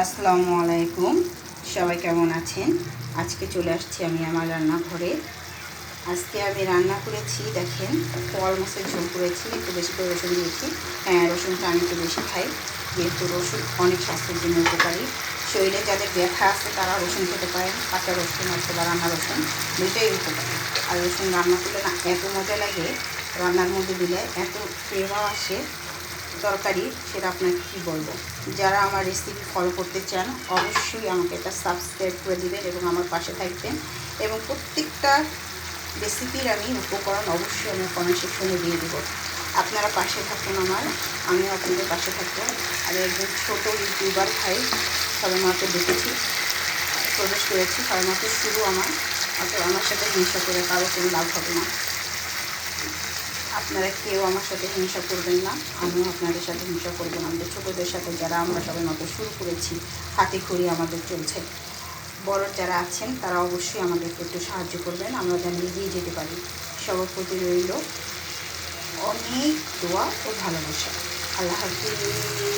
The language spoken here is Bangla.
আসসালামু আলাইকুম। সবাই কেমন আছেন? আজকে চলে আসছি আমি আমার রান্নাঘরে। আজকে আমি রান্না করেছি, দেখেন পোয়াল মাছের ঝোল করেছি, একটু বেশি করে রসুন দিয়েছি। হ্যাঁ রসুনটা আমি একটু বেশি খাই, যেহেতু রসুন অনেক স্বাস্থ্যের জন্য উপকারী। শরীরে যাদের ব্যথা আছে, তারা রসুন খেতে পারেন কাঁচা রসুন আছে বা রান্না রসুন, দুইটাই উপকারী। আর রসুন রান্না করলে না এত মজা লাগে, রান্নার মধ্যে দিলে এত ফ্লেভার আসে তরকারি, সেটা আপনাকে কী বলব? যারা আমার রেসিপি ফলো করতে চান, অবশ্যই আমাকে এটা সাবস্ক্রাইব করে দেবেন এবং আমার পাশে থাকবেন। এবং প্রত্যেকটা রেসিপির আমি উপকরণ অবশ্যই আমি কমেন্ট সেকশনে দিয়ে দেবো। আপনারা পাশে থাকুন আমার, আমিও আপনাদের পাশে থাকব। আমি একজন ছোটো ইউটিউবার ভাই সবে মাত্র দেখেছি, প্রবেশ করেছি মাত্র শুরু আমার অর্থাৎ আমার সাথে হিংসা করে কারও কোনো লাভ হবে না। আপনারা কেউ আমার সাথে হিংসা করবেন না, আমিও আপনাদের সাথে হিংসা করব না। আমাদের ছোটোদের সাথে যারা আমরা সবাই মতো শুরু করেছি, হাতে খড়ি আমাদের চলছে। বড় যারা আছেন, তারা অবশ্যই আমাদের একটু সাহায্য করবেন। আমরা যেন এগিয়ে যেতে পারি। সবার প্রতি রইল অনেক দোয়া ও ভালোবাসা। আল্লাহ হাফিজ।